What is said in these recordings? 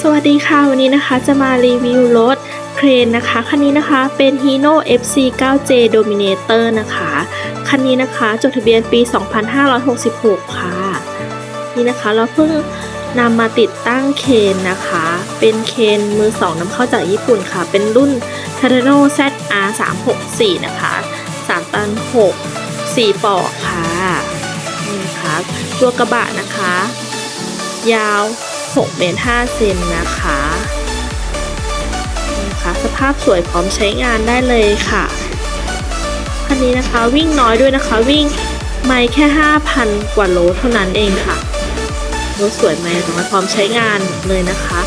สวัสดีค่ะ วันนี้นะคะจะมารีวิวรถเครนนะคะ คันนี้นะคะเป็น Hino FC 9J Dominator นะคะ คันนี้นะคะจดทะเบียนปี 2566 ค่ะ นี่นะคะเราเพิ่งนำมาติดตั้งเคนนะคะ เป็นเคนมือสองนำเข้าจากญี่ปุ่นค่ะ เป็นรุ่น t a r a n o ZR 364นะคะ 3 ตัน 6 4ปอกค่ะ นี่นะคะตัวกระบะนะคะ ยาว 6เมตร5เซนนะคะนะคะสภาพสวยพร้อมใช้งานได้เลยค่ะคันนี้นะคะวิ่งน้อยด้วยนะคะวิ่งไม่แค่ 5,000 กว่าโลเท่านั้นเองค่ะรถสวยไหมสามารถพร้อมใช้งานเลยนะคะ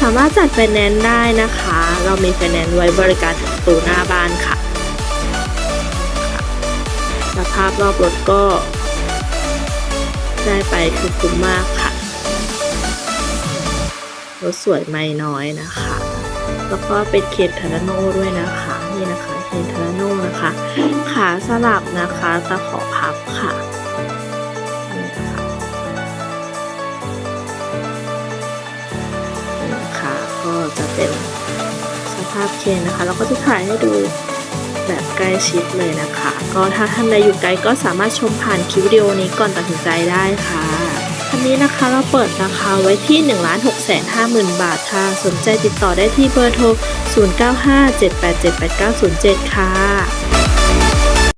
สามารถจัดไฟแนนซ์ได้นะคะ เรามีไฟแนนซ์ไว้บริการถึงประตูหน้าบ้านค่ะค่ะสภาพรอบรถก็ ได้ไปคือคุ้มมากค่ะ รถสวยไม่น้อยนะคะ แล้วก็เป็นเคนทาราโน่ด้วยนะคะนี่นะคะเคนทาราโน่นะคะ ขาสลับนะคะตะขอพับค่ะนี่นะคะนี่นะคะก็จะเป็นสภาพเคนนะคะแล้วก็จะถ่ายให้ดูแบบใกล้ชิดเลยนะคะ ก็ถ้าท่านใดอยู่ไกลก็สามารถชมผ่านคลิปวิดีโอนี้ก่อนตัดสินใจได้ค่ะ คันนี้นะคะเราเปิดราคาไว้ที่ 1 6 5 0 0 0 0 บาทค่ะ สนใจติดต่อได้ที่เบอร์โทร 0957878907 ค่ะ